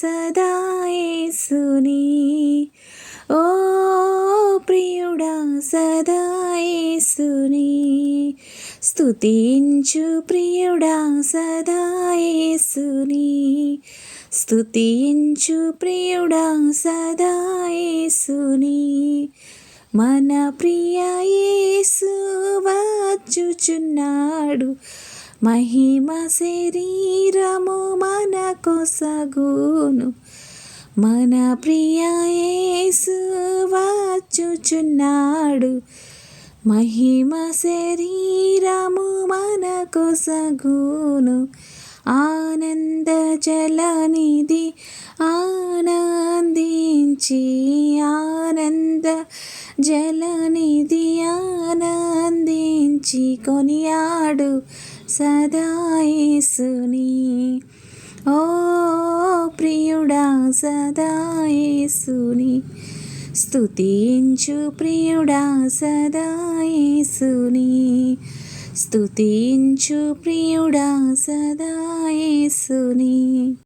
సదాయేసుని ఓ ప్రియుడా సదాయేసుని స్తుతించు ప్రియుడా సదాయేసుని స్తుతించు ప్రియుడా సదాయేసుని మన ప్రియ యేసు వచ్చుచున్నాడు. మహిమ శరీరము మనకు సగును. మన ప్రియ వచ్చుచున్నాడు. మహిమ శరీరము మనకు సగును. ఆనంద జలనిధి ఆనందించి ఆనంద జలనిధి ఆనందించి కొనియాడు. సదాయేసుని ఓ ప్రియుడా సదాయేసుని స్తుతించు ప్రియుడా సదాయేసుని స్తుతించు ప్రియుడా సదాయేసుని